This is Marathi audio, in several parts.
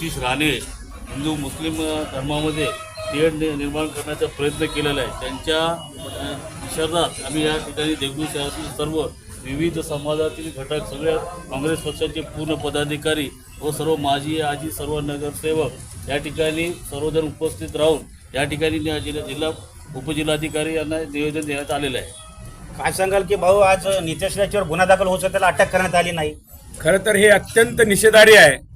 नितीश राणे हिंदू मुस्लिम धर्मामध्ये तेढ नि- निर्माण करण्याचा प्रयत्न केलेला आहे. त्यांच्या निषेधात आम्ही या ठिकाणी देगलूर शहरातील सर्व विविध समाजातील घटक सगळ्या काँग्रेस पक्षाचे पूर्ण पदाधिकारी व सर्व माजी आजी सर्व नगरसेवक या ठिकाणी सर्वजण उपस्थित राहून या ठिकाणी नि- जिल्हा जिल्हा उपजिल्हाधिकारी यांना निवेदन देण्यात आलेलं आहे. काय सांगाल की भाऊ आज नितेश राजेवर गुन्हा दाखल होत होता, त्याला अटक करण्यात आली नाही. खरं तर हे अत्यंत निषेधार्ह आहे.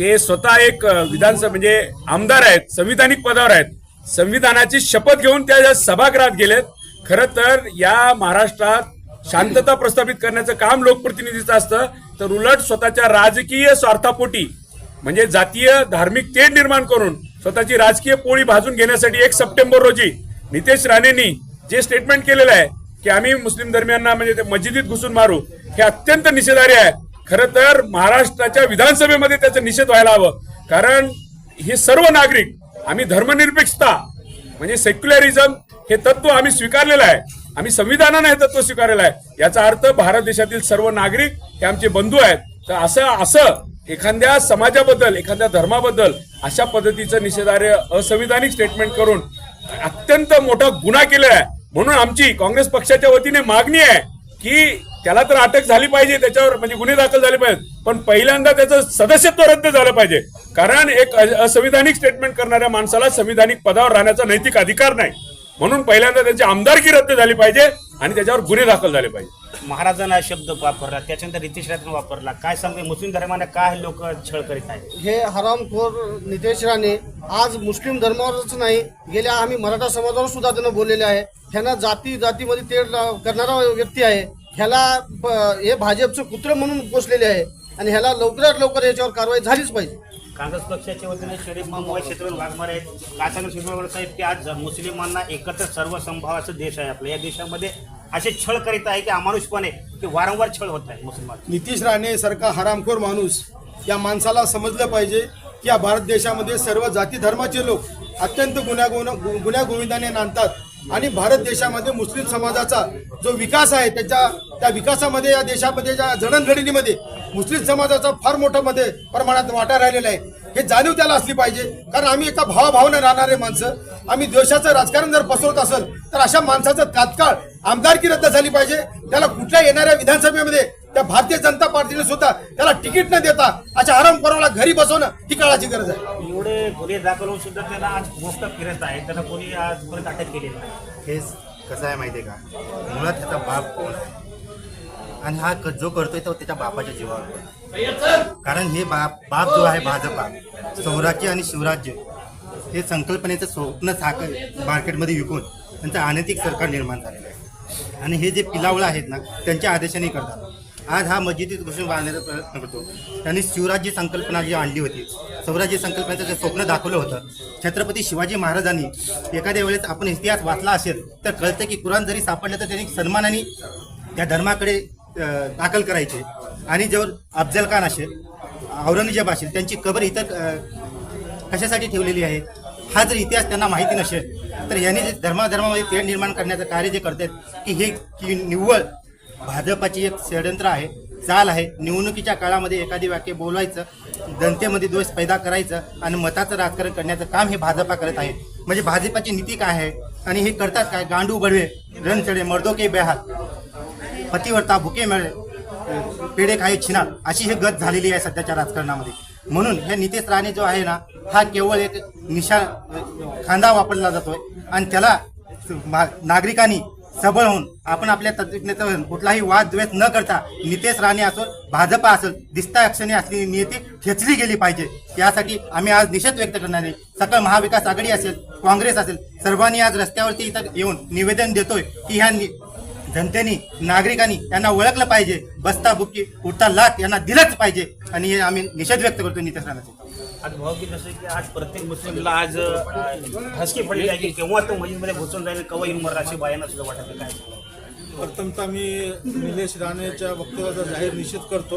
ते स्वतः एक विधानसभा म्हणजे आमदार आहेत संविधानिक पदावर आहेत. संविधानाची शपथ घेऊन त्या या सभागृहात गेलेत. खरं तर या महाराष्ट्रात शांतता प्रस्थापित करण्याचं काम लोकप्रतिनिधीचं असतं. तर उलट स्वतःच्या राजकीय स्वार्थापोटी म्हणजे जातीय धार्मिक तेढ निर्माण करून स्वतःची राजकीय पोळी भाजून घेण्यासाठी एक सप्टेंबर रोजी नितेश राणेंनी जे स्टेटमेंट केलेलं आहे की आम्ही मुस्लिम धर्मियांना म्हणजे ते मस्जिदीत घुसून मारू हे अत्यंत निषेधार्ह आहे. खरं तर महाराष्ट्राच्या विधानसभेमध्ये त्याचा निषेध व्हायला हवं. कारण हे सर्व नागरिक आम्ही धर्मनिरपेक्षता म्हणजे सेक्युलरिझम हे तत्व आम्ही स्वीकारलेलं आहे. आम्ही संविधानानं हे तत्व स्वीकारलेलं आहे. याचा अर्थ भारत देशातील सर्व नागरिक हे आमचे बंधू आहेत. तर असं असं एखाद्या समाजाबद्दल एखाद्या धर्माबद्दल अशा पद्धतीचं निषेधार्य असंविधानिक स्टेटमेंट करून अत्यंत मोठा गुन्हा केलेला आहे. म्हणून आमची काँग्रेस पक्षाच्या वतीने मागणी आहे की त्याला तर अटक झाली पाहिजे त्याच्यावर म्हणजे गुन्हे दाखल झाले पाहिजेत. पण पहिल्यांदा त्याचं सदस्यत्व रद्द झालं पाहिजे. कारण एक असंविधानिक स्टेटमेंट करणाऱ्या माणसाला संविधानिक पदावर राहण्याचा नैतिक अधिकार नाही. म्हणून पहिल्यांदा त्यांची आमदारकी रद्द झाली पाहिजे आणि त्याच्यावर गुन्हे दाखल झाले पाहिजे. महाराजांना हा शब्द वापरला त्याच्यानंतर नितेश राजेनं वापरला. काय सांगते मुस्लिम धर्माने काय लोक छळ करीत आहेत? हे हरामखोर नितेश राणे आज मुस्लिम धर्मावरच नाही गेल्या आम्ही मराठा समाजावर सुद्धा त्यांना बोललेले आहे. ह्यांना जाती जातीमध्ये तेढ लाव- करणारा व्यक्ती आहे. ह्याला प- हे भाजपचं कुत्र म्हणून पोचलेले आहे आणि ह्याला लवकरात लवकर याच्यावर कारवाई झालीच पाहिजे. काँग्रेस पक्षाच्या वतीने शरीफ मोबाईल क्षेत्रात वाघमारे आहेत. सांगेल शिरवळ साहेब की आज मुस्लिमांना एकत्र सर्व संभावाचा देश आहे आपला. या देशामध्ये असे छळ करीत आहे की अमानुषपणे की वारंवार छळ होत आहे मुसलमान नितीश राणे सारखा हरामखोर माणूस या माणसाला समजलं पाहिजे की या भारत देशामध्ये सर्व जाती धर्माचे लोक अत्यंत गुन्ह्या गुन्हा गुन्ह्या गोविंदाने नांदतात. आणि भारत देशामध्ये मुस्लिम समाजाचा जो विकास आहे त्याच्या त्या विकासामध्ये या देशामध्ये ज्या जडणघडणीमध्ये मुस्लिम समाजाचा फार मोठा मध्ये प्रमाणात वाटा राहिलेला आहे. हे जाणीव त्याला असली पाहिजे. कारण आम्ही एका भावाभावाने राहणारे माणसं आम्ही देशाचं राजकारण जर पसरवत असेल तर अशा माणसाचं तात्काळ आमदारकी रद्द झाली पाहिजे. त्याला कुठल्या येणाऱ्या विधानसभेमध्ये त्या भारतीय जनता पार्टीने सुद्धा त्याला तिकीट न देता अशा हरामखोराला घरी बसवणं ही काळाची गरज आहे. एवढे गुन्हे दाखल होऊन सुद्धा त्याला आज गोष्ट फिरत आहे. त्याला कोणी आजपर्यंत अटक केलेली नाही. हेच कसं आहे माहिती आहे का? मुळात त्याचा बाप कोण आहे? आणि हा क- जो करतोय तो त्याच्या बापाच्या जीवावर. कारण हे बाप बाप जो आहे भाजपा स्वराज्य आणि शिवराज्य हे संकल्पनेचं स्वप्न साखर मार्केटमध्ये विकून त्यांचं अनैतिक सरकार निर्माण झालेलं आहे. आणि हे जे पिलावळं आहेत ना त्यांच्या आदेशाने करतात. आज हा मस्जिदीत घुसून बांधण्याचा प्रयत्न करतो. त्यांनी शिवराज्य संकल्पना जी आणली होती स्वराज्य संकल्पनेचं जे स्वप्न दाखवलं होतं छत्रपती शिवाजी महाराजांनी एखाद्या वेळेस आपण इतिहास वाचला असेल तर कळतं की कुराण जरी सापडलं तर त्यांनी सन्मानाने त्या धर्माकडे दाखल करायचे. आणि जर अफजल खान असेल औरंगजेब असेल त्यांची कबर इतर कशासाठी ठेवलेली आहे? हा जर इतिहास त्यांना माहिती नसेल तर यांनी जे धर्माधर्मामध्ये तेढ निर्माण करण्याचं कार्य जे करतात की हे की निव्वळ भाजपाची एक षडयंत्र आहे. चाल आहे. निवडणुकीच्या काळामध्ये एखादी वाक्य बोलवायचं जनतेमध्ये दोष पैदा करायचं आणि मताचं राजकारण करण्याचं काम हे भाजपा करत आहे. म्हणजे भाजपाची नीती काय आहे? आणि हे करतात काय? गांडू बडवे रणचडे मर्दो के बेहाल पतिवर्ता भुके मिळे पेढे खाये छिना अशी हे गत झालेली आहे सध्याच्या राजकारणामध्ये. म्हणून हे नितेश राणे जो आहे ना हा केवळ एक निशा खांदा वापरला जातोय. आणि त्याला मा- नागरिकांनी सबळ होऊन आपण आपल्या तत्विज्ञतेवर कुठलाही वाद द्वेष न करता नितेश राणे असो भाजपा असेल दिसता अक्षणी असलेली नियती खेचली गेली पाहिजे. यासाठी आम्ही आज निषेध व्यक्त करणार आहे. सकळ महाविकास आघाडी असेल काँग्रेस असेल सर्वांनी आज रस्त्यावरती इथं येऊन निवेदन देतोय की ह्या जनतेनी जनतेने नागरिकांनी यांना ओळखलं पाहिजे. बसता बुक्की उठता लाट यांना दिलंच पाहिजे. आणि आम्ही निषेध व्यक्त करतो नितेश राणाचे आज की जसं की आज प्रत्येक मुस्लिमला आज हसकी पडली आहे की केव्हा तो मस्जिदमध्ये घुसून जाईल केव्हा येऊन मर अशी बायांना सुद्धा वाटत काय? प्रथमतः मी निलेश राणेच्या वक्तव्याचा जाहीर निषेध करतो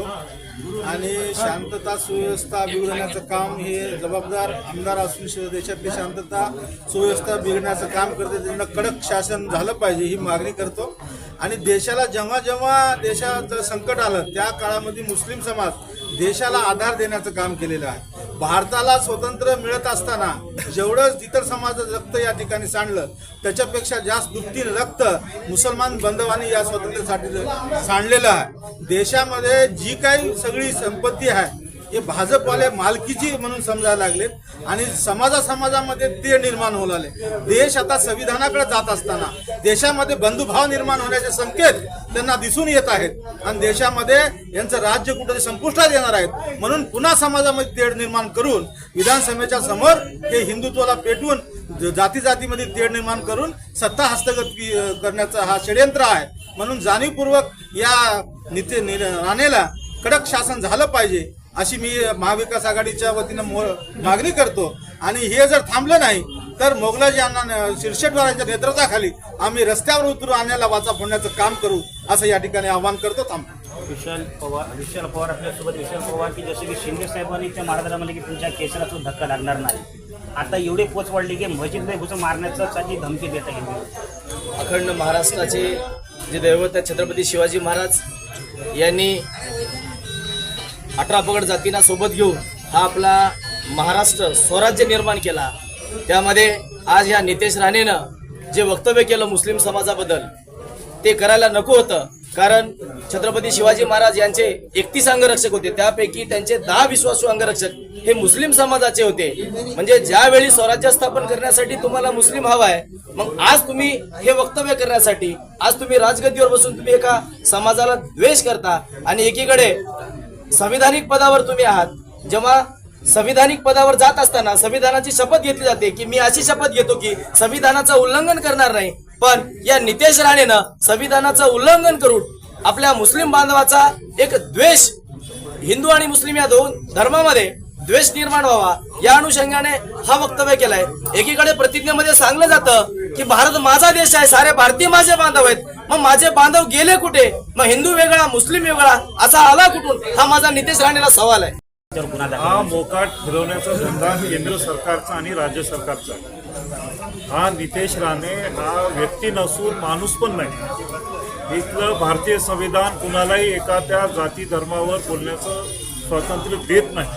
आणि शांतता सुव्यवस्था बिघडण्याचं काम हे जबाबदार आमदार असून देशातली शांतता सुव्यवस्था बिघडण्याचं काम करते त्यांना कडक शासन झालं पाहिजे ही मागणी करतो. आणि देशाला जेव्हा जेव्हा देशाचं संकट आलं त्या काळामध्ये मुस्लिम समाज देशाला आधार देण्याचं काम केलेलं आहे. भारताला स्वतंत्र मिळत असताना जेवढं इतर समाजाचं रक्त या ठिकाणी सांडलं त्याच्यापेक्षा जास्त दुपटीने रक्त मुसलमान बंधवांनी या स्वातंत्र्यासाठी सांडलेलं आहे. देशामध्ये जी काही सगळी संपत्ती आहे हे भाजपवाले मालकीची म्हणून समजायला लागलेत. आणि समाजा समाजामध्ये ते निर्माण होऊ लागले. देश आता संविधानाकडे जात असताना देशामध्ये बंधुभाव निर्माण होण्याचे संकेत त्यांना दिसून येत आहेत. आणि देशामध्ये यांचं राज्य कुठे संपुष्टात येणार आहेत. म्हणून पुन्हा समाजामध्ये तेढ निर्माण करून विधानसभेच्या समोर हे हिंदुत्वाला पेटवून ज- जाती जातीमध्ये तेढ निर्माण करून सत्ता हस्तगत करण्याचा हा षडयंत्र आहे. म्हणून जाणीवपूर्वक या निते नि- राणेला कडक शासन झालं पाहिजे. अशी मी महाविकास आघाडीच्या वतीनं मो- मागणी करतो. आणि हे जर थांबलं नाही तर मोगलाजी यांना शिरशेटवारांच्या नेतृत्वाखाली आम्ही रस्त्यावर उतरू आणण्याला वाचा फोडण्याचं काम करू असं या ठिकाणी आवाहन करतो थांबतो. विशाल पवार विशाल पवार आपल्यासोबत विशाल पवार की जसं की शिंदे साहेबांनी त्या महाराजांना म्हणले की तुमच्या केसाला तो धक्का लागणार नाही. आता एवढी पोच वाढली की मस्जिद घुसून मारण्याचा धमकी देत आहे अखंड महाराष्ट्राचे जे दैवत आहेत छत्रपती शिवाजी महाराज यांनी अठरा पगड जातींना सोबत घेऊन हा आपला महाराष्ट्र स्वराज्य निर्माण केला. त्यामध्ये आज या नितेश राणेनं जे वक्तव्य केलं मुस्लिम समाजाबद्दल ते करायला नको होतं. कारण छत्रपती शिवाजी महाराज यांचे एकतीस अंगरक्षक होते. त्यापैकी त्यांचे दहा विश्वासू अंगरक्षक हे मुस्लिम समाजाचे होते. म्हणजे ज्यावेळी स्वराज्य स्थापन करण्यासाठी तुम्हाला मुस्लिम हवा आहे मग आज तुम्ही हे वक्तव्य करण्यासाठी आज तुम्ही राजगद्दीवर बसून तुम्ही एका समाजाला द्वेष करता आणि एकीकडे संविधानिक पदावर तुम्ही आहात. जेव्हा संविधानिक पदावर जात असताना संविधानाची शपथ घेतली जाते की मी अशी शपथ घेतो की संविधानाचं उल्लंघन करणार नाही. पण या नितेश राणेनं संविधानाचं उल्लंघन करून आपल्या मुस्लिम बांधवाचा एक द्वेष हिंदू आणि मुस्लिम या दोन धर्मामध्ये द्वेष निर्माण व्हावा. या अनुषंगाने हा वक्तव्य केलाय. एकीकडे प्रतिज्ञेमध्ये सांगलं जातं की भारत माझा देश आहे सारे भारतीय माझे बांधव आहेत. मग माझे बांधव गेले कुठे? मग हिंदू वेगळा मुस्लिम वेगळा असा आला कुठून? हा माझा नितेश राणेला सवाल आहे. हा मोकाट फिरवण्याचा धंदा केंद्र सरकारचा आणि राज्य सरकारचा. हा नितेश राणे हा व्यक्ती नसून माणूस पण नाही. इथलं भारतीय संविधान कुणालाही एखाद्या जाती धर्मावर बोलण्याचं स्वातंत्र्य देत नाही.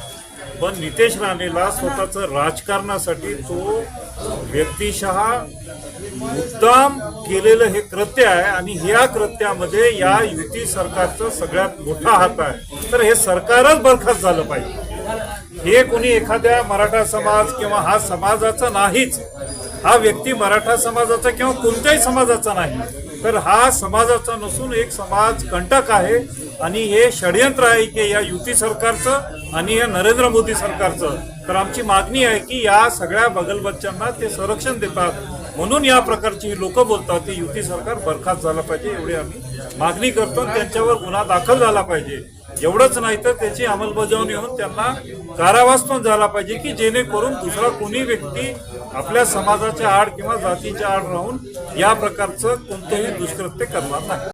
पण नितेश राणेला स्वतःचं राजकारणासाठी तो व्यक्तिशः मुद्दाम केलेलं हे कृत्य आहे आणि ह्या कृत्यामध्ये या युती सरकारचं सगळ्यात मोठा हात आहे. तर हे सरकारच बरखास्त झालं पाहिजे. हे कोणी एखाद्या मराठा समाज किंवा हा समाजाचा नाहीच. हा व्यक्ती मराठा समाजाचा किंवा कोणत्याही समाजाचा नाही. तर हा समाजाचा नसून एक समाज कंटक आहे. आणि हे षडयंत्र आहे की या युती सरकारचं आणि या नरेंद्र मोदी सरकारचं. तर आमची मागणी आहे की या सगळ्या बगलबच्च्यांना ते संरक्षण देतात. म्हणून या प्रकारची लोक बोलतात की युती सरकार बरखास्त झालं पाहिजे एवढी आम्ही मागणी करतो त्यांच्यावर गुन्हा दाखल झाला पाहिजे. एवढंच नाही तर त्याची अंमलबजावणी होऊन त्यांना कारावास पण झाला पाहिजे की जेणेकरून दुसरा कोणी व्यक्ती आपल्या समाजाच्या आड किंवा जातीच्या आड राहून या प्रकारचं कोणतंही दुष्कृत्य करणार नाही.